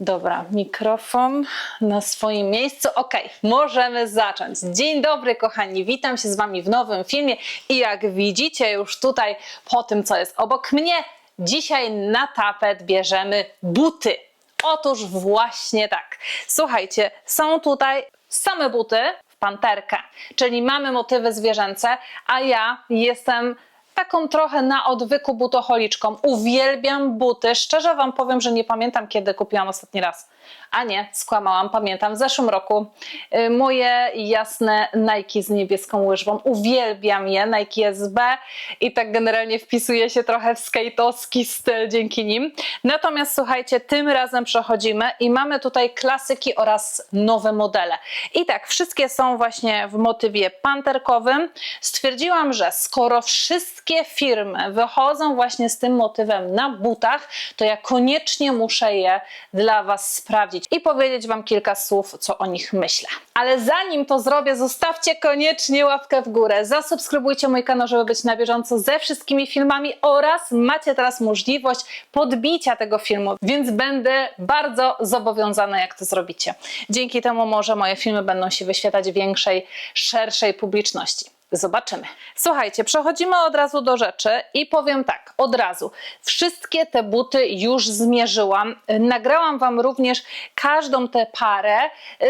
Dobra, mikrofon na swoim miejscu. Ok, możemy zacząć. Dzień dobry, kochani. Witam się z Wami w nowym filmie. I jak widzicie już tutaj po tym, co jest obok mnie, dzisiaj na tapet bierzemy buty. Otóż właśnie tak. Słuchajcie, są tutaj same buty w panterkę, czyli mamy motywy zwierzęce, a ja jestem taką trochę na odwyku butocholiczką. Uwielbiam buty. Szczerze Wam powiem, że nie pamiętam, kiedy kupiłam ostatni raz. A nie, skłamałam, pamiętam, w zeszłym roku y, moje jasne Nike z niebieską łyżwą. Uwielbiam je, Nike SB i tak generalnie wpisuje się trochę w skate'owski styl dzięki nim. Natomiast słuchajcie, tym razem przechodzimy i mamy tutaj klasyki oraz nowe modele. I tak, wszystkie są właśnie w motywie panterkowym. Stwierdziłam, że skoro wszystkie firmy wychodzą właśnie z tym motywem na butach, to ja koniecznie muszę je dla Was sprawdzić i powiedzieć Wam kilka słów, co o nich myślę. Ale zanim to zrobię, zostawcie koniecznie łapkę w górę, zasubskrybujcie mój kanał, żeby być na bieżąco ze wszystkimi filmami oraz macie teraz możliwość podbicia tego filmu, więc będę bardzo zobowiązana, jak to zrobicie. Dzięki temu może moje filmy będą się wyświetlać większej, szerszej publiczności. Zobaczymy. Słuchajcie, przechodzimy od razu do rzeczy i powiem tak, od razu. Wszystkie te buty już zmierzyłam. Nagrałam Wam również każdą tę parę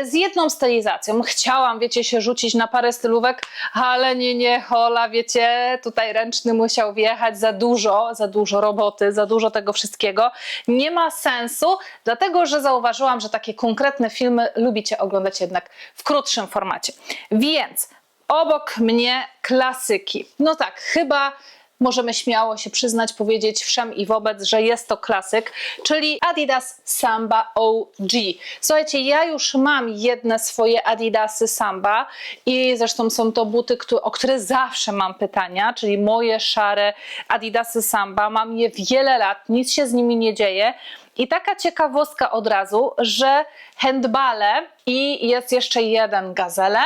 z jedną stylizacją. Chciałam, wiecie, się rzucić na parę stylówek, ale nie, nie, hola, wiecie, tutaj ręczny musiał wjechać za dużo, za dużo roboty, za dużo tego wszystkiego. Nie ma sensu, dlatego że zauważyłam, że takie konkretne filmy lubicie oglądać jednak w krótszym formacie. Więc obok mnie klasyki. No tak, chyba możemy śmiało się przyznać, powiedzieć wszem i wobec, że jest to klasyk, czyli Adidas Samba OG. Słuchajcie, ja już mam jedne swoje Adidasy Samba i zresztą są to buty, o które zawsze mam pytania, czyli moje szare Adidasy Samba. Mam je wiele lat, nic się z nimi nie dzieje. I taka ciekawostka od razu, że handbale i jest jeszcze jeden gazele,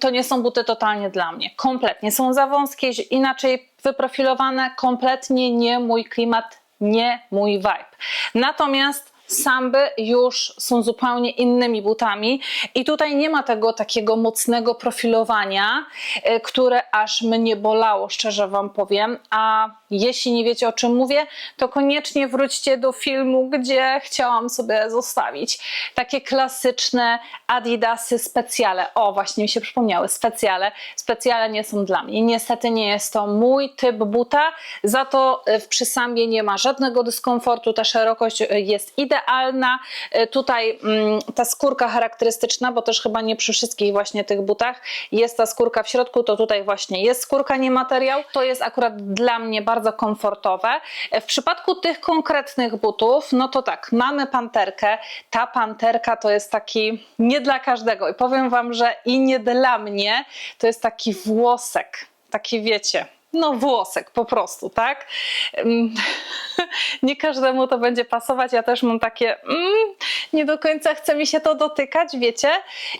to nie są buty totalnie dla mnie. Kompletnie. Są za wąskie, inaczej wyprofilowane, kompletnie nie mój klimat, nie mój vibe. Natomiast samby już są zupełnie innymi butami i tutaj nie ma tego takiego mocnego profilowania, y, które aż mnie bolało, szczerze Wam powiem. A jeśli nie wiecie o czym mówię, to koniecznie wróćcie do filmu, gdzie chciałam sobie zostawić takie klasyczne Adidasy specjale. O, właśnie mi się przypomniały, specjale. Specjale nie są dla mnie. Niestety nie jest to mój typ buta, za to y, przy sambie nie ma żadnego dyskomfortu, ta szerokość y, jest idealna. Y, Tutaj mm, ta skórka charakterystyczna, bo też chyba nie przy wszystkich właśnie tych butach jest ta skórka w środku, to tutaj właśnie jest skórka, nie materiał. To jest akurat dla mnie bardzo komfortowe. W przypadku tych konkretnych butów, no to tak, mamy panterkę. Ta panterka to jest taki nie dla każdego i powiem Wam, że i nie dla mnie to jest taki włosek, taki wiecie, no włosek po prostu, tak? Nie każdemu to będzie pasować. Ja też mam takie, mm, nie do końca chce mi się to dotykać, wiecie?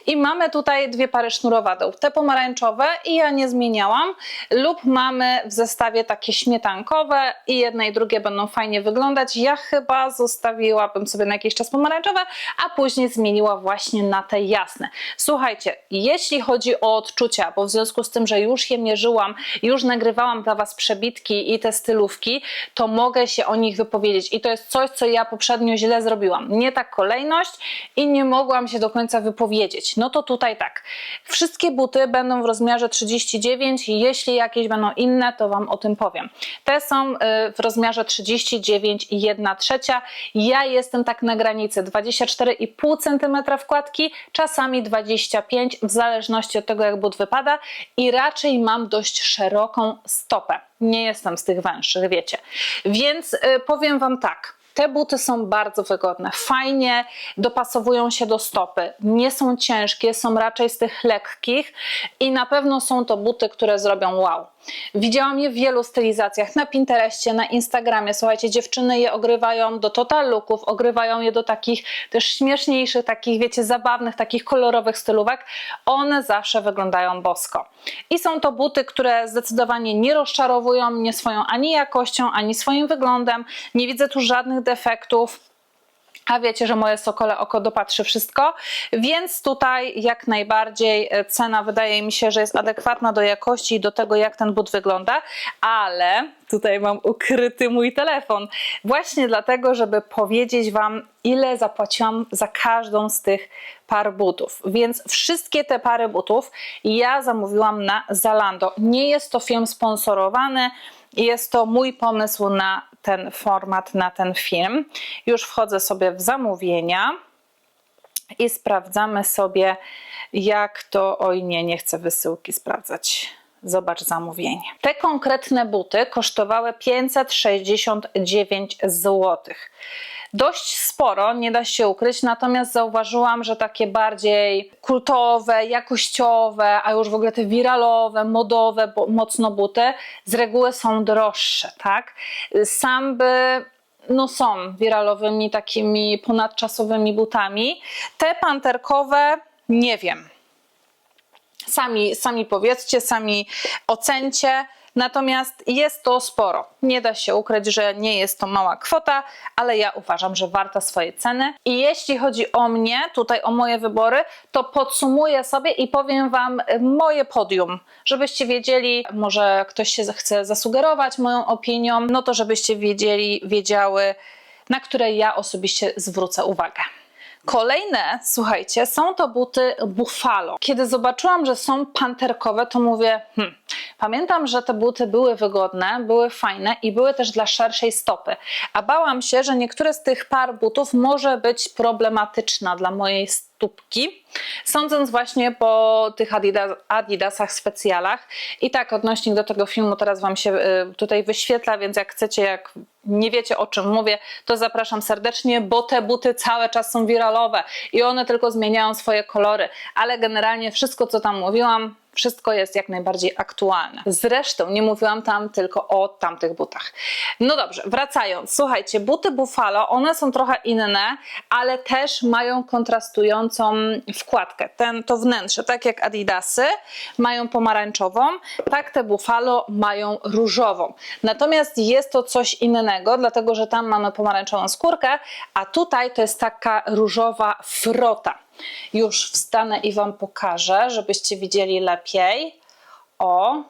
I mamy tutaj dwie pary sznurowadeł. Te pomarańczowe i ja nie zmieniałam. Lub mamy w zestawie takie śmietankowe i jedne i drugie będą fajnie wyglądać. Ja chyba zostawiłabym sobie na jakiś czas pomarańczowe, a później zmieniła właśnie na te jasne. Słuchajcie, jeśli chodzi o odczucia, bo w związku z tym, że już je mierzyłam, już nagrywałam dla Was przebitki i te stylówki, to mogę się o nich wypowiedzieć. I to jest coś, co ja poprzednio źle zrobiłam. Nie ta kolejność i nie mogłam się do końca wypowiedzieć. No to tutaj tak. Wszystkie buty będą w rozmiarze 39. Jeśli jakieś będą inne, to Wam o tym powiem. Te są y, w rozmiarze 39 i 1 trzecia. Ja jestem tak na granicy 24,5 cm wkładki, czasami 25 w zależności od tego, jak but wypada i raczej mam dość szeroką stopę. Nie jestem z tych węższych, wiecie. Więc y, powiem Wam tak. Te buty są bardzo wygodne, fajnie dopasowują się do stopy, nie są ciężkie, są raczej z tych lekkich i na pewno są to buty, które zrobią wow. Widziałam je w wielu stylizacjach na Pinterestie, na Instagramie. Słuchajcie, dziewczyny je ogrywają do total looków, ogrywają je do takich też śmieszniejszych, takich wiecie, zabawnych, takich kolorowych stylówek. One zawsze wyglądają bosko. I są to buty, które zdecydowanie nie rozczarowują mnie swoją ani jakością, ani swoim wyglądem. Nie widzę tu żadnych defektów A wiecie, że moje sokole oko dopatrzy wszystko, więc tutaj jak najbardziej e, cena wydaje mi się, że jest adekwatna do jakości i do tego, jak ten but wygląda, ale tutaj mam ukryty mój telefon. Właśnie dlatego, żeby powiedzieć Wam, ile zapłaciłam za każdą z tych par butów. Więc wszystkie te pary butów ja zamówiłam na Zalando. Nie jest to film sponsorowany, jest to mój pomysł na ten format, na ten film. Już wchodzę sobie w zamówienia i sprawdzamy sobie, jak to. Oj, nie, nie chcę wysyłki sprawdzać. Zobacz zamówienie. Te konkretne buty kosztowały 569 zł. Dość sporo, nie da się ukryć, natomiast zauważyłam, że takie bardziej kultowe, jakościowe, a już w ogóle te wiralowe, modowe, mocno buty z reguły są droższe, tak? Samby no są wiralowymi takimi ponadczasowymi butami. Te panterkowe nie wiem. Sami, sami powiedzcie, sami ocencie. Natomiast jest to sporo. Nie da się ukryć, że nie jest to mała kwota, ale ja uważam, że warta swojej ceny. I jeśli chodzi o mnie, tutaj o moje wybory, to podsumuję sobie i powiem Wam moje podium, żebyście wiedzieli, może ktoś się chce zasugerować moją opinią, no to żebyście wiedzieli, wiedziały, na które ja osobiście zwrócę uwagę. Kolejne, słuchajcie, są to buty Buffalo. Kiedy zobaczyłam, że są panterkowe, to mówię, hmm, pamiętam, że te buty były wygodne, były fajne i były też dla szerszej stopy. A bałam się, że niektóre z tych par butów może być problematyczna dla mojej stópki, sądząc właśnie po tych Adidas, Adidasach specjalach. I tak, odnośnik do tego filmu teraz Wam się y, tutaj wyświetla, więc jak chcecie, jak nie wiecie o czym mówię, to zapraszam serdecznie, bo te buty cały czas są wiralowe i one tylko zmieniają swoje kolory, ale generalnie wszystko, co tam mówiłam, wszystko jest jak najbardziej aktualne. Zresztą nie mówiłam tam tylko o tamtych butach. No dobrze, wracając. Słuchajcie, buty Buffalo, one są trochę inne, ale też mają kontrastującą wkładkę. Ten, to wnętrze, tak jak Adidasy mają pomarańczową, tak te Buffalo mają różową. Natomiast jest to coś innego, dlatego że tam mamy pomarańczową skórkę, a tutaj to jest taka różowa frota. Już wstanę i Wam pokażę, żebyście widzieli lepiej. O,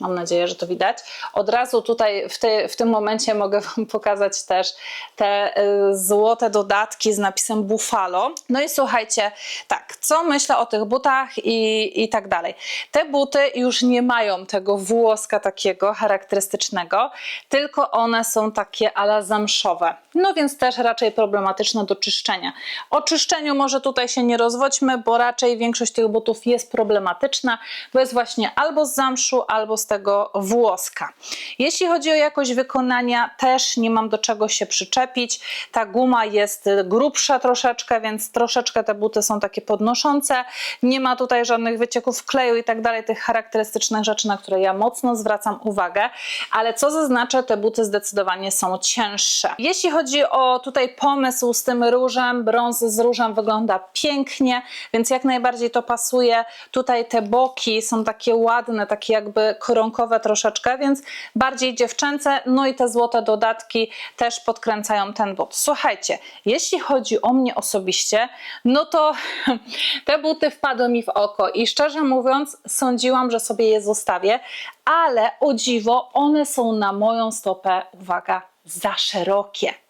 Mam nadzieję, że to widać. Od razu tutaj w, ty, w tym momencie mogę Wam pokazać też te y, złote dodatki z napisem Buffalo. No i słuchajcie, tak, co myślę o tych butach i, i tak dalej. Te buty już nie mają tego włoska takiego charakterystycznego, tylko one są takie ala zamszowe. No więc też raczej problematyczne do czyszczenia. O czyszczeniu może tutaj się nie rozwodźmy, bo raczej większość tych butów jest problematyczna, bo jest właśnie albo z zamszu, albo z tego włoska. Jeśli chodzi o jakość wykonania, też nie mam do czego się przyczepić. Ta guma jest grubsza troszeczkę, więc troszeczkę te buty są takie podnoszące. Nie ma tutaj żadnych wycieków kleju i tak dalej, tych charakterystycznych rzeczy, na które ja mocno zwracam uwagę. Ale co zaznaczę, te buty zdecydowanie są cięższe. Jeśli chodzi o tutaj pomysł z tym różem, brąz z różem wygląda pięknie, więc jak najbardziej to pasuje. Tutaj te boki są takie ładne, takie jakby koronkowe troszeczkę, więc bardziej dziewczęce. No i te złote dodatki też podkręcają ten but. Słuchajcie, jeśli chodzi o mnie osobiście, no to te buty wpadły mi w oko i szczerze mówiąc, sądziłam, że sobie je zostawię, ale o dziwo, one są na moją stopę, uwaga, za szerokie.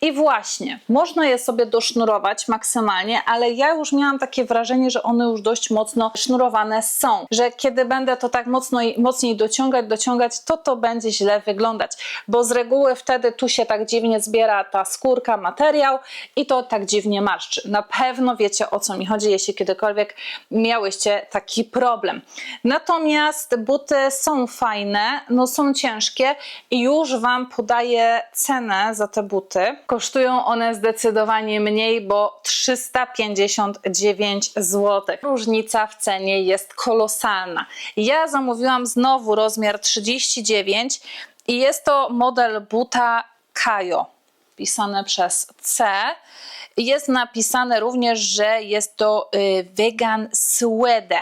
I właśnie, można je sobie dosznurować maksymalnie, ale ja już miałam takie wrażenie, że one już dość mocno sznurowane są. Że kiedy będę to tak mocno, mocniej dociągać, dociągać, to to będzie źle wyglądać. Bo z reguły wtedy tu się tak dziwnie zbiera ta skórka, materiał i to tak dziwnie marszczy. Na pewno wiecie o co mi chodzi, jeśli kiedykolwiek miałyście taki problem. Natomiast buty są fajne, no są ciężkie i już Wam podaję cenę za te buty. Kosztują one zdecydowanie mniej, bo 359 zł. Różnica w cenie jest kolosalna. Ja zamówiłam znowu rozmiar 39 i jest to model buta Kajo pisane przez C. jest napisane również, że jest to y, vegan suede,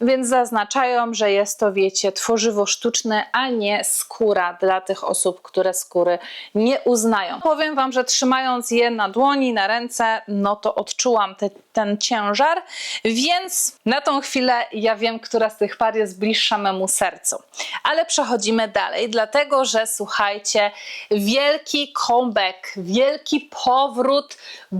więc zaznaczają, że jest to, wiecie, tworzywo sztuczne, a nie skóra dla tych osób, które skóry nie uznają. Powiem Wam, że trzymając je na dłoni, na ręce, no to odczułam te, ten ciężar, więc na tą chwilę ja wiem, która z tych par jest bliższa memu sercu. Ale przechodzimy dalej, dlatego że słuchajcie, wielki comeback, wielki powrót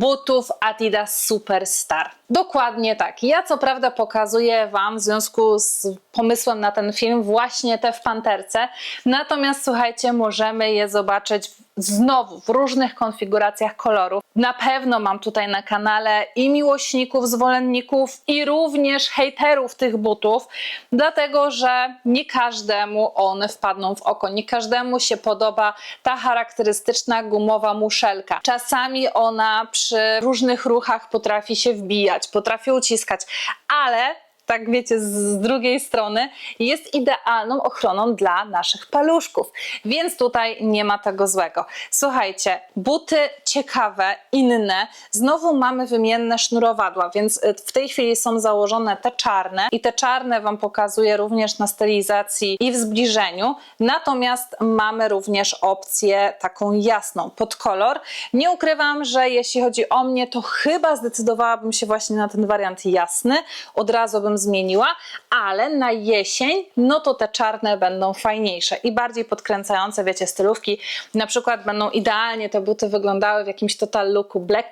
butów Adidas Superstar. Dokładnie tak. Ja co prawda pokazuję Wam w związku z pomysłem na ten film właśnie te w panterce, natomiast słuchajcie, możemy je zobaczyć znowu w różnych konfiguracjach kolorów. Na pewno mam tutaj na kanale i miłośników, zwolenników, i również hejterów tych butów, dlatego że nie każdemu one wpadną w oko, nie każdemu się podoba ta charakterystyczna gumowa muszelka. Czasami ona przy różnych ruchach potrafi się wbijać, potrafi uciskać, ale tak wiecie, z drugiej strony jest idealną ochroną dla naszych paluszków, więc tutaj nie ma tego złego. Słuchajcie, buty ciekawe, inne, znowu mamy wymienne sznurowadła, więc y, w tej chwili są założone te czarne i te czarne Wam pokazuję również na stylizacji i w zbliżeniu, natomiast mamy również opcję taką jasną, pod kolor. Nie ukrywam, że jeśli chodzi o mnie, to chyba zdecydowałabym się właśnie na ten wariant jasny, od razu bym zmieniła, ale na jesień, no to te czarne będą fajniejsze i bardziej podkręcające, wiecie, stylówki. Na przykład będą idealnie te buty wyglądały w jakimś total looku black,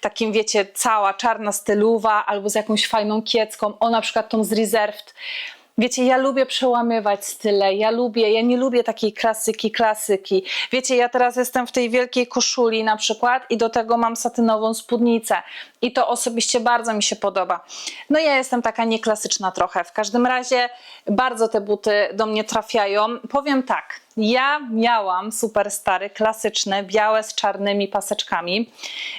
takim wiecie, cała czarna styluwa albo z jakąś fajną kiecką, o na przykład tą z Reserved. Wiecie, ja lubię przełamywać style, ja lubię, ja nie lubię takiej klasyki, klasyki. Wiecie, ja teraz jestem w tej wielkiej koszuli na przykład i do tego mam satynową spódnicę i to osobiście bardzo mi się podoba. No ja jestem taka nieklasyczna trochę. W każdym razie bardzo te buty do mnie trafiają. Powiem tak, ja miałam super stary, klasyczne, białe z czarnymi paseczkami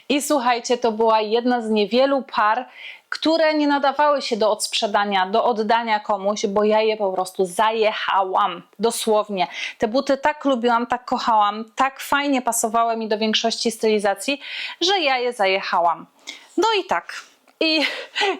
i słuchajcie, to była jedna z niewielu par, które nie nadawały się do odsprzedania, do oddania komuś, bo ja je po prostu zajechałam. Dosłownie. Te buty tak lubiłam, tak kochałam, tak fajnie pasowały mi do większości stylizacji, że ja je zajechałam. No i tak, i,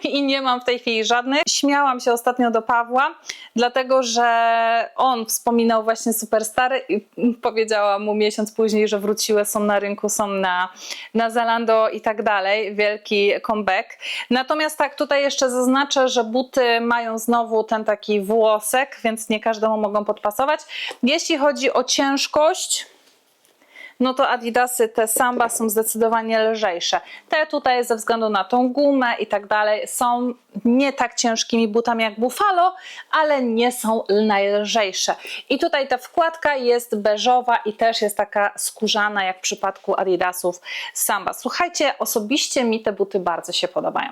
i nie mam w tej chwili żadnych. Śmiałam się ostatnio do Pawła, dlatego że on wspominał właśnie Superstary i powiedziałam mu miesiąc później, że wróciły, są na rynku, są na, na Zalando i tak dalej. Wielki comeback. Natomiast tak, tutaj jeszcze zaznaczę, że buty mają znowu ten taki włosek, więc nie każdemu mogą podpasować. Jeśli chodzi o ciężkość, no to Adidasy te Samba są zdecydowanie lżejsze. Te tutaj ze względu na tą gumę i tak dalej są nie tak ciężkimi butami jak Buffalo, ale nie są najlżejsze. I tutaj ta wkładka jest beżowa i też jest taka skórzana jak w przypadku Adidasów Samba. Słuchajcie, osobiście mi te buty bardzo się podobają.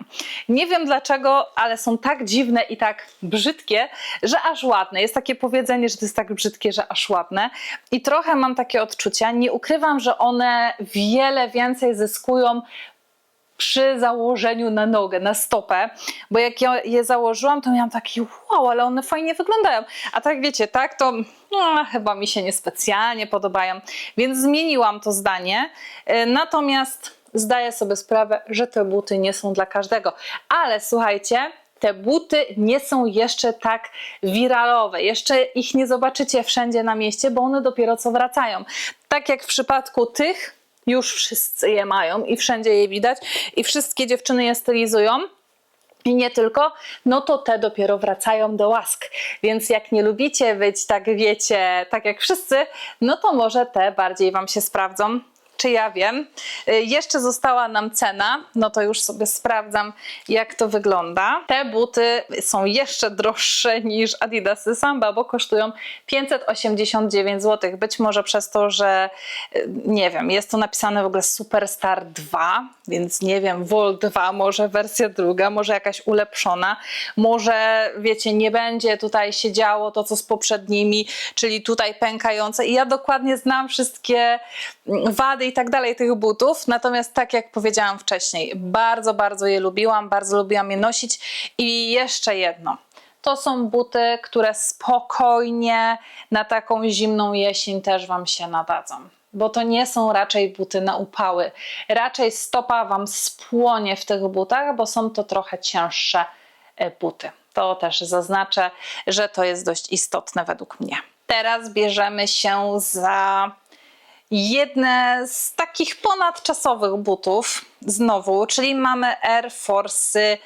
Nie wiem dlaczego, ale są tak dziwne i tak brzydkie, że aż ładne. Jest takie powiedzenie, że to jest tak brzydkie, że aż ładne. I trochę mam takie odczucia, nie ukrywam, że one wiele więcej zyskują przy założeniu na nogę, na stopę, bo jak ja je założyłam, to miałam taki wow, ale one fajnie wyglądają. A tak wiecie, tak, to no, chyba mi się niespecjalnie podobają, więc zmieniłam to zdanie. Y, natomiast zdaję sobie sprawę, że te buty nie są dla każdego. Ale słuchajcie, te buty nie są jeszcze tak wiralowe. Jeszcze ich nie zobaczycie wszędzie na mieście, bo one dopiero co wracają. Tak jak w przypadku tych, już wszyscy je mają i wszędzie je widać i wszystkie dziewczyny je stylizują. I nie tylko, no to te dopiero wracają do łask. Więc jak nie lubicie być, tak wiecie, tak jak wszyscy, no to może te bardziej Wam się sprawdzą czy ja wiem. Y, jeszcze została nam cena, no to już sobie sprawdzam, jak to wygląda. Te buty są jeszcze droższe niż Adidasy Samba, bo kosztują 589 zł. Być może przez to, że y, nie wiem, jest to napisane w ogóle Superstar 2, więc nie wiem, Vol 2, może wersja druga, może jakaś ulepszona, może wiecie, nie będzie tutaj się działo to, co z poprzednimi, czyli tutaj pękające. I ja dokładnie znam wszystkie wady i tak dalej tych butów. Natomiast tak jak powiedziałam wcześniej, bardzo, bardzo je lubiłam, bardzo lubiłam je nosić. I jeszcze jedno. To są buty, które spokojnie na taką zimną jesień też Wam się nadadzą bo to nie są raczej buty na upały. Raczej stopa Wam spłonie w tych butach, bo są to trochę cięższe e, buty. To też zaznaczę, że to jest dość istotne według mnie. Teraz bierzemy się za jedne z takich ponadczasowych butów znowu, czyli mamy Air Force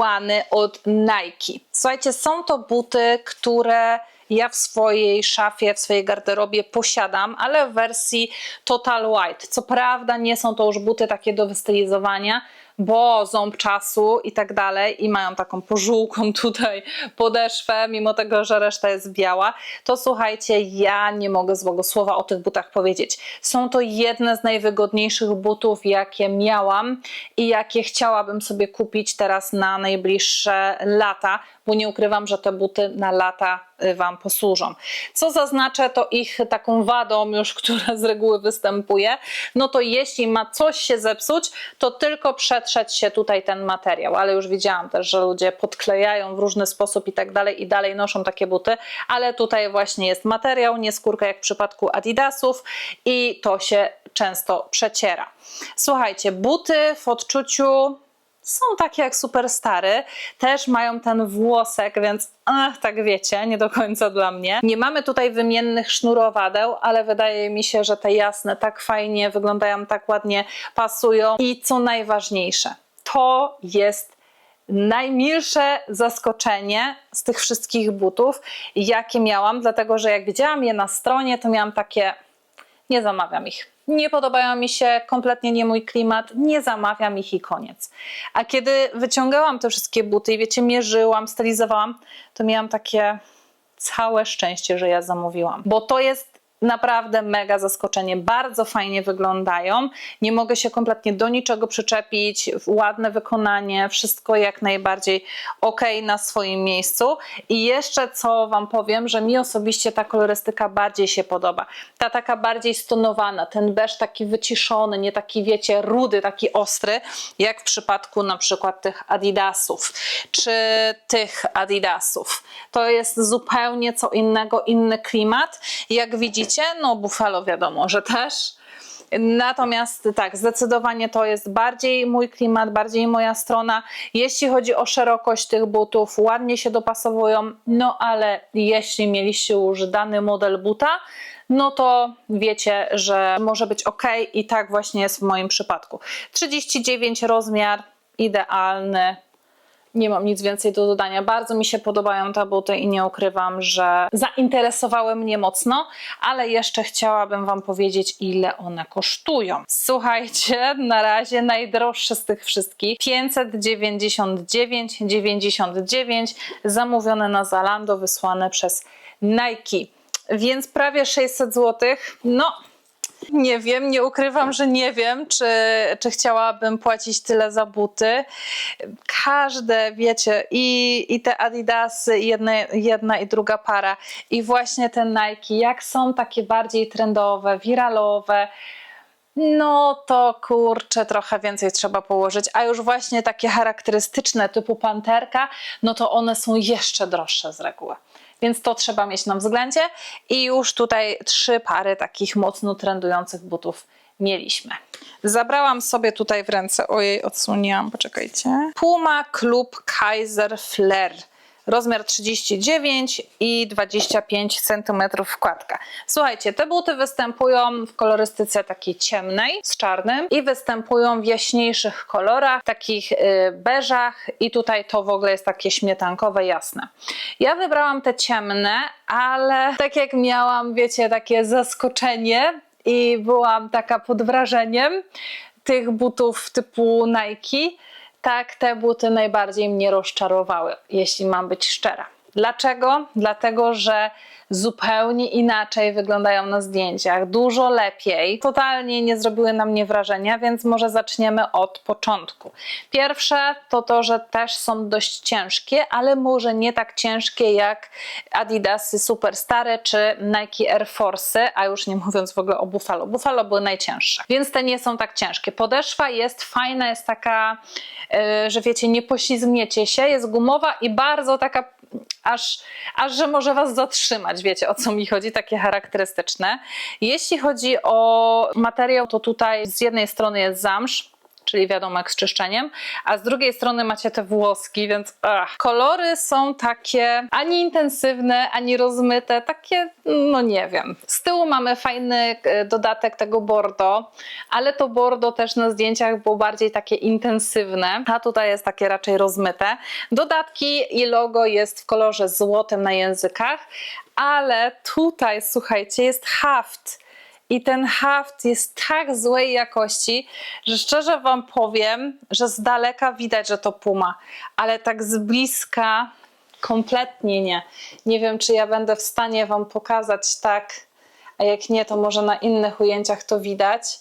One od Nike. Słuchajcie, są to buty, które ja w swojej szafie, w swojej garderobie posiadam, ale w wersji Total White. Co prawda nie są to już buty takie do wystylizowania, bo ząb czasu i tak dalej i mają taką pożółką tutaj podeszwę, mimo tego, że reszta jest biała, to słuchajcie, ja nie mogę złego słowa o tych butach powiedzieć. Są to jedne z najwygodniejszych butów, jakie miałam i jakie chciałabym sobie kupić teraz na najbliższe lata, bo nie ukrywam, że te buty na lata y, Wam posłużą. Co zaznaczę, to ich taką wadą już, która z reguły występuje, no to jeśli ma coś się zepsuć, to tylko przetrzeć się tutaj ten materiał, ale już widziałam też, że ludzie podklejają w różny sposób i tak dalej i dalej noszą takie buty, ale tutaj właśnie jest materiał, nie skórka jak w przypadku Adidasów i to się często przeciera. Słuchajcie, buty w odczuciu są takie jak superstary, też mają ten włosek, więc ach, tak wiecie, nie do końca dla mnie. Nie mamy tutaj wymiennych sznurowadeł, ale wydaje mi się, że te jasne tak fajnie wyglądają, tak ładnie pasują. I co najważniejsze, to jest najmilsze zaskoczenie z tych wszystkich butów, jakie miałam, dlatego że jak widziałam je na stronie, to miałam takie, nie zamawiam ich. Nie podobają mi się, kompletnie nie mój klimat, nie zamawiam ich i koniec. A kiedy wyciągałam te wszystkie buty i wiecie, mierzyłam, stylizowałam, to miałam takie całe szczęście, że ja zamówiłam, bo to jest naprawdę mega zaskoczenie. Bardzo fajnie wyglądają. Nie mogę się kompletnie do niczego przyczepić. Ładne wykonanie, wszystko jak najbardziej ok na swoim miejscu. I jeszcze co Wam powiem, że mi osobiście ta kolorystyka bardziej się podoba. Ta taka bardziej stonowana, ten beż taki wyciszony, nie taki wiecie, rudy, taki ostry, jak w przypadku na przykład tych Adidasów, czy tych Adidasów. To jest zupełnie co innego, inny klimat. Jak widzicie, no Buffalo wiadomo, że też. Natomiast tak, zdecydowanie to jest bardziej mój klimat, bardziej moja strona. Jeśli chodzi o szerokość tych butów, ładnie się dopasowują, no ale jeśli mieliście już dany model buta, no to wiecie, że może być ok i tak właśnie jest w moim przypadku. 39 rozmiar, idealny, nie mam nic więcej do dodania. Bardzo mi się podobają te buty i nie ukrywam, że zainteresowały mnie mocno, ale jeszcze chciałabym Wam powiedzieć, ile one kosztują. Słuchajcie, na razie najdroższe z tych wszystkich 599,99 zamówione na Zalando, wysłane przez Nike. Więc prawie 600 zł. No, nie wiem, nie ukrywam, że nie wiem, czy, czy chciałabym płacić tyle za buty. Każde, wiecie, i, i te Adidasy, jedna, jedna i druga para, i właśnie te Nike, jak są takie bardziej trendowe, wiralowe, no to kurczę, trochę więcej trzeba położyć. A już właśnie takie charakterystyczne typu panterka, no to one są jeszcze droższe z reguły. Więc to trzeba mieć na względzie. I już tutaj trzy pary takich mocno trendujących butów mieliśmy. Zabrałam sobie tutaj w ręce, ojej, odsłoniłam, poczekajcie. Puma Club Kaiser Flair rozmiar 39 i 25 cm wkładka. Słuchajcie, te buty występują w kolorystyce takiej ciemnej z czarnym i występują w jaśniejszych kolorach, takich y, beżach i tutaj to w ogóle jest takie śmietankowe, jasne. Ja wybrałam te ciemne, ale tak jak miałam, wiecie, takie zaskoczenie i byłam taka pod wrażeniem tych butów typu Nike, tak, te buty najbardziej mnie rozczarowały, jeśli mam być szczera. Dlaczego? Dlatego, że zupełnie inaczej wyglądają na zdjęciach, dużo lepiej. Totalnie nie zrobiły na mnie wrażenia, więc może zaczniemy od początku. Pierwsze to to, że też są dość ciężkie, ale może nie tak ciężkie jak Adidasy Superstare czy Nike Air Force, a już nie mówiąc w ogóle o Buffalo. Buffalo były najcięższe, więc te nie są tak ciężkie. Podeszwa jest fajna, jest taka, yy, że wiecie, nie poślizgniecie się, jest gumowa i bardzo taka aż, aż że może Was zatrzymać. Wiecie o co mi chodzi, takie charakterystyczne. Jeśli chodzi o materiał, to tutaj z jednej strony jest zamsz, czyli wiadomo jak z czyszczeniem, a z drugiej strony macie te włoski, więc kolory są takie ani intensywne, ani rozmyte, takie no nie wiem. Z tyłu mamy fajny e, dodatek tego bordo, ale to bordo też na zdjęciach było bardziej takie intensywne, a tutaj jest takie raczej rozmyte. Dodatki i logo jest w kolorze złotym na językach, ale tutaj słuchajcie jest haft i ten haft jest tak złej jakości, że szczerze Wam powiem, że z daleka widać, że to puma, ale tak z bliska kompletnie nie. Nie wiem, czy ja będę w stanie Wam pokazać tak, a jak nie, to może na innych ujęciach to widać,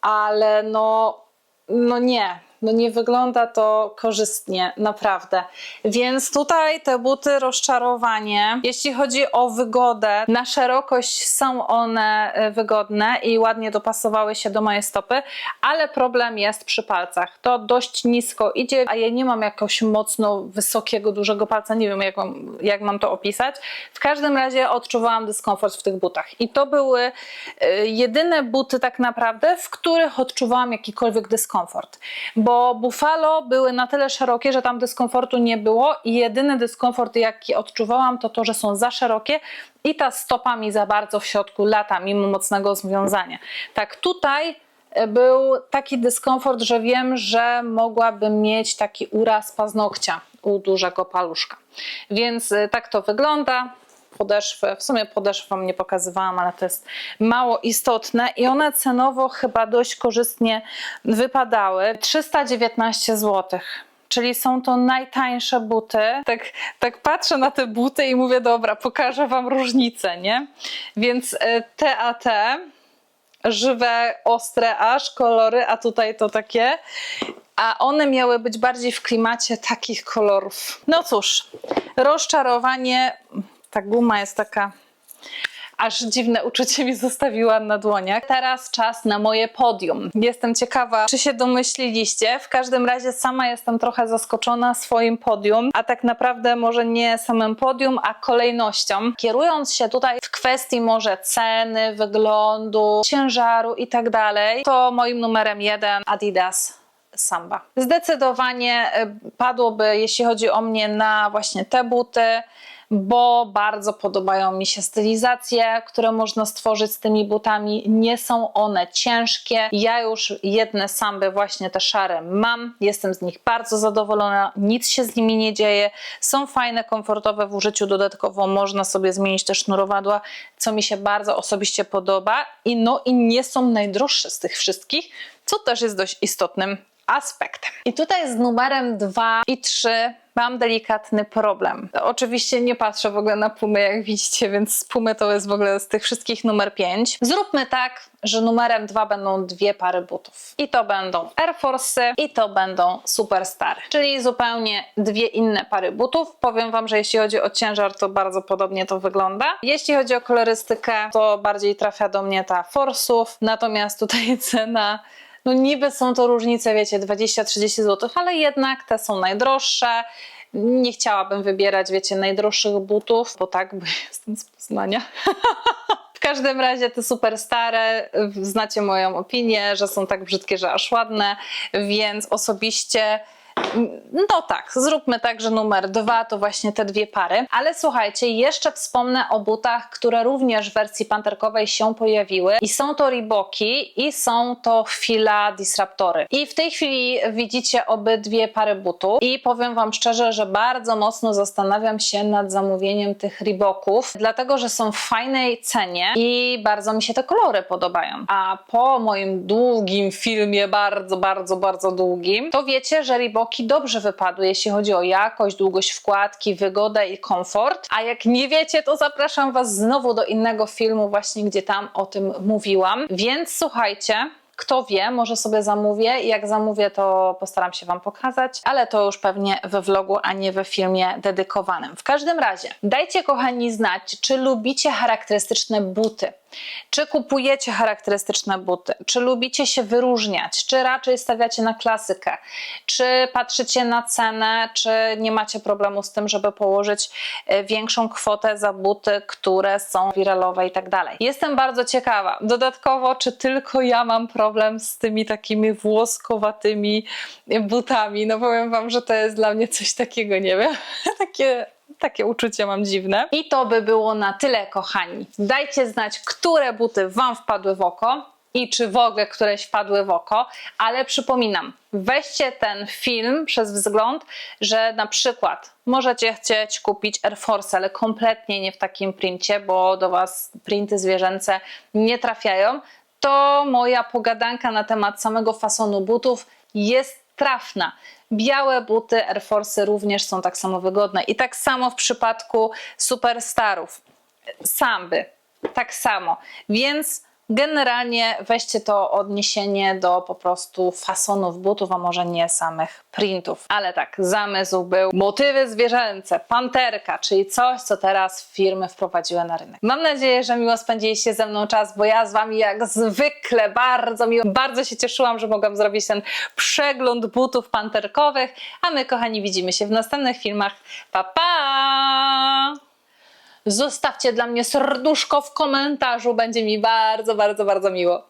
ale no, no nie no nie wygląda to korzystnie, naprawdę. Więc tutaj te buty rozczarowanie. Jeśli chodzi o wygodę, na szerokość są one e, wygodne i ładnie dopasowały się do mojej stopy, ale problem jest przy palcach. To dość nisko idzie, a ja nie mam jakoś mocno wysokiego, dużego palca, nie wiem jak mam, jak mam to opisać. W każdym razie odczuwałam dyskomfort w tych butach i to były e, jedyne buty tak naprawdę, w których odczuwałam jakikolwiek dyskomfort, bo bo Buffalo były na tyle szerokie, że tam dyskomfortu nie było i jedyny dyskomfort jaki odczuwałam to to, że są za szerokie i ta stopa mi za bardzo w środku lata mimo mocnego związania. Tak tutaj e, był taki dyskomfort, że wiem, że mogłabym mieć taki uraz paznokcia u dużego paluszka. Więc e, tak to wygląda podeszwy. W sumie podeszw Wam nie pokazywałam, ale to jest mało istotne i one cenowo chyba dość korzystnie wypadały. 319 zł czyli są to najtańsze buty. Tak, tak patrzę na te buty i mówię, dobra, pokażę Wam różnicę, nie? Więc TAT, e, żywe, ostre aż kolory, a tutaj to takie. A one miały być bardziej w klimacie takich kolorów. No cóż, rozczarowanie ta guma jest taka aż dziwne uczucie mi zostawiła na dłoniach. Teraz czas na moje podium. Jestem ciekawa, czy się domyśliliście. W każdym razie sama jestem trochę zaskoczona swoim podium, a tak naprawdę może nie samym podium, a kolejnością. Kierując się tutaj w kwestii może ceny, wyglądu, ciężaru i tak dalej, to moim numerem jeden Adidas Samba. Zdecydowanie e, padłoby, jeśli chodzi o mnie, na właśnie te buty bo bardzo podobają mi się stylizacje, które można stworzyć z tymi butami. Nie są one ciężkie. Ja już jedne samby, właśnie te szare, mam. Jestem z nich bardzo zadowolona. Nic się z nimi nie dzieje. Są fajne, komfortowe w użyciu. Dodatkowo można sobie zmienić te sznurowadła, co mi się bardzo osobiście podoba. I no i nie są najdroższe z tych wszystkich, co też jest dość istotnym aspektem. I tutaj z numerem 2 i 3 mam delikatny problem. Oczywiście nie patrzę w ogóle na Pumy, jak widzicie, więc Pumy to jest w ogóle z tych wszystkich numer 5. Zróbmy tak, że numerem 2 będą dwie pary butów. I to będą Air Force i to będą Superstary. Czyli zupełnie dwie inne pary butów. Powiem Wam, że jeśli chodzi o ciężar, to bardzo podobnie to wygląda. Jeśli chodzi o kolorystykę, to bardziej trafia do mnie ta Force'ów, natomiast tutaj cena no niby są to różnice, wiecie, 20-30 zł, ale jednak te są najdroższe. Nie chciałabym wybierać, wiecie, najdroższych butów, bo tak, bo jestem z Poznania. W każdym razie te super stare, znacie moją opinię, że są tak brzydkie, że aż ładne, więc osobiście no tak, zróbmy tak, że numer dwa to właśnie te dwie pary. Ale słuchajcie, jeszcze wspomnę o butach, które również w wersji panterkowej się pojawiły. I są to Reeboki i są to Fila Disruptory. I w tej chwili widzicie obydwie pary butów. I powiem Wam szczerze, że bardzo mocno zastanawiam się nad zamówieniem tych Reeboków, dlatego że są w fajnej cenie i bardzo mi się te kolory podobają. A po moim długim filmie, bardzo, bardzo, bardzo długim, to wiecie, że Reebok dobrze wypadły, jeśli chodzi o jakość, długość wkładki, wygodę i komfort. A jak nie wiecie, to zapraszam Was znowu do innego filmu, właśnie gdzie tam o tym mówiłam. Więc słuchajcie, kto wie, może sobie zamówię. Jak zamówię, to postaram się Wam pokazać, ale to już pewnie we vlogu, a nie we filmie dedykowanym. W każdym razie, dajcie kochani znać, czy lubicie charakterystyczne buty Czy kupujecie charakterystyczne buty? Czy lubicie się wyróżniać? Czy raczej stawiacie na klasykę? Czy patrzycie na cenę? Czy nie macie problemu z tym, żeby położyć e, większą kwotę za buty, które są wiralowe i tak dalej? Jestem bardzo ciekawa. Dodatkowo, czy tylko ja mam problem z tymi takimi włoskowatymi butami? No powiem Wam, że to jest dla mnie coś takiego, nie wiem, takie takie uczucie mam dziwne. I to by było na tyle, kochani. Dajcie znać, które buty Wam wpadły w oko i czy w ogóle któreś wpadły w oko, ale przypominam, weźcie ten film przez wzgląd, że na przykład możecie chcieć kupić Air Force, ale kompletnie nie w takim princie, bo do Was printy zwierzęce nie trafiają, to moja pogadanka na temat samego fasonu butów jest trafna. Białe buty Air Force również są tak samo wygodne. I tak samo w przypadku superstarów. Samby, tak samo. Więc generalnie weźcie to odniesienie do po prostu fasonów butów, a może nie samych printów. Ale tak, zamysł był motywy zwierzęce, panterka, czyli coś, co teraz firmy wprowadziły na rynek. Mam nadzieję, że miło spędziliście ze mną czas, bo ja z Wami jak zwykle bardzo miło, bardzo się cieszyłam, że mogłam zrobić ten przegląd butów panterkowych, a my, kochani, widzimy się w następnych filmach. Pa, pa! Zostawcie dla mnie serduszko w komentarzu, będzie mi bardzo, bardzo, bardzo miło.